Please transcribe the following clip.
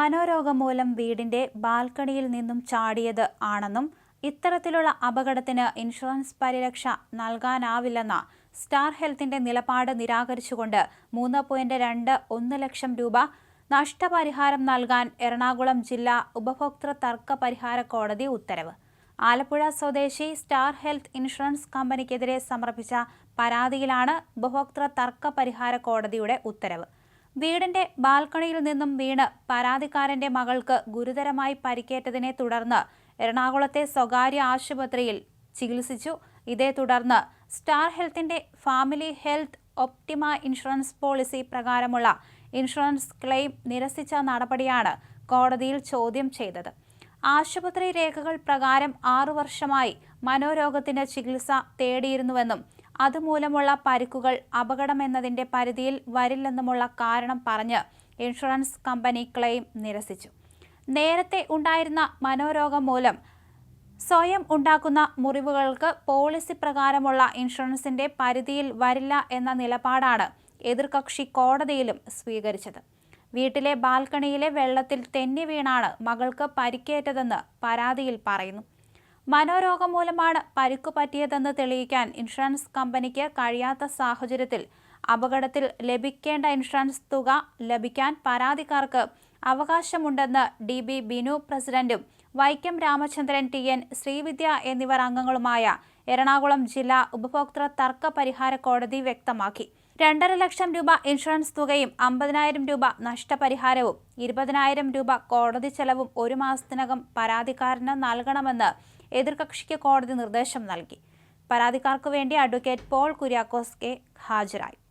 മനോരോഗം മൂലം വീടിന്റെ ബാൽക്കണിയിൽ നിന്നും ചാടിയത് ആണെന്നും ഇത്തരത്തിലുള്ള അപകടത്തിന് ഇൻഷുറൻസ് പരിരക്ഷ നൽകാനാവില്ലെന്ന സ്റ്റാർ ഹെൽത്തിന്റെ നിലപാട് നിരാകരിച്ചുകൊണ്ട് മൂന്ന് പോയിന്റ് രണ്ട് ഒന്ന് ലക്ഷം രൂപ നഷ്ടപരിഹാരം നൽകാൻ എറണാകുളം ജില്ലാ ഉപഭോക്തൃ തർക്ക പരിഹാര കോടതി ഉത്തരവ്. ആലപ്പുഴ സ്വദേശി സ്റ്റാർ ഹെൽത്ത് ഇൻഷുറൻസ് കമ്പനിക്കെതിരെ സമർപ്പിച്ച പരാതിയിലാണ് ഉപഭോക്തൃ തർക്ക പരിഹാര കോടതിയുടെ ഉത്തരവ്. വീടിന്റെ ബാൽക്കണിയിൽ നിന്നും വീണ് പരാതിക്കാരന്റെ മകൾക്ക് ഗുരുതരമായി പരിക്കേറ്റതിനെ തുടർന്ന് എറണാകുളത്തെ സ്വകാര്യ ആശുപത്രിയിൽ ചികിത്സിച്ചു. ഇതേ തുടർന്ന് സ്റ്റാർ ഹെൽത്തിന്റെ Family Health Optima insurance policy പ്രകാരമുള്ള ഇൻഷുറൻസ് ക്ലെയിം നിരസിച്ച നടപടിയാണ് കോടതിയിൽ ചോദ്യം ചെയ്തത്. ആശുപത്രി രേഖകൾ പ്രകാരം ആറു വർഷമായി മനോരോഗത്തിന് ചികിത്സ തേടിയിരുന്നുവെന്നും അതുമൂലമുള്ള പരിക്കുകൾ അപകടമെന്നതിന്റെ പരിധിയിൽ വരില്ലെന്നുമുള്ള കാരണം പറഞ്ഞ് ഇൻഷുറൻസ് കമ്പനി ക്ലെയിം നിരസിച്ചു. നേരത്തെ ഉണ്ടായിരുന്ന മനോരോഗം മൂലം സ്വയം ഉണ്ടാക്കുന്ന മുറിവുകൾക്ക് പോളിസി പ്രകാരമുള്ള ഇൻഷുറൻസിന്റെ പരിധിയിൽ വരില്ല എന്ന നിലപാടാണ് എതിർകക്ഷി കോടതിയിലും സ്വീകരിച്ചത്. വീട്ടിലെ ബാൽക്കണിയിലെ വെള്ളത്തിൽ തെന്നി വീണാണ് മകൾക്ക് പരിക്കേറ്റതെന്ന് പരാതിയിൽ പറയുന്നു. മനോരോഗം മൂലമാണ് പരിക്കു പറ്റിയതെന്ന് തെളിയിക്കാൻ ഇൻഷുറൻസ് കമ്പനിക്ക് കഴിയാത്ത സാഹചര്യത്തിൽ അപകടത്തിൽ ലഭിക്കേണ്ട ഇൻഷുറൻസ് തുക ലഭിക്കാൻ പരാതിക്കാർക്ക് അവകാശമുണ്ടെന്ന് ഡി ബി ബിനു പ്രസിഡന്റും വൈക്കം രാമചന്ദ്രൻ ടി എൻ ശ്രീവിദ്യ എന്നിവർ അംഗങ്ങളുമായ എറണാകുളം ജില്ലാ ഉപഭോക്തൃ തർക്ക പരിഹാര കോടതി വ്യക്തമാക്കി. രണ്ടര ലക്ഷം രൂപ ഇൻഷുറൻസ് തുകയും അമ്പതിനായിരം രൂപ നഷ്ടപരിഹാരവും ഇരുപതിനായിരം രൂപ കോടതി ചെലവും ഒരു മാസത്തിനകം പരാതിക്കാരന് നൽകണമെന്ന് എതിർകക്ഷിക്ക് കോടതി നിർദ്ദേശം നൽകി. പരാതിക്കാർക്കു വേണ്ടി അഡ്വക്കേറ്റ് പോൾ കുര്യാക്കോസ് കെ ഹാജരായി.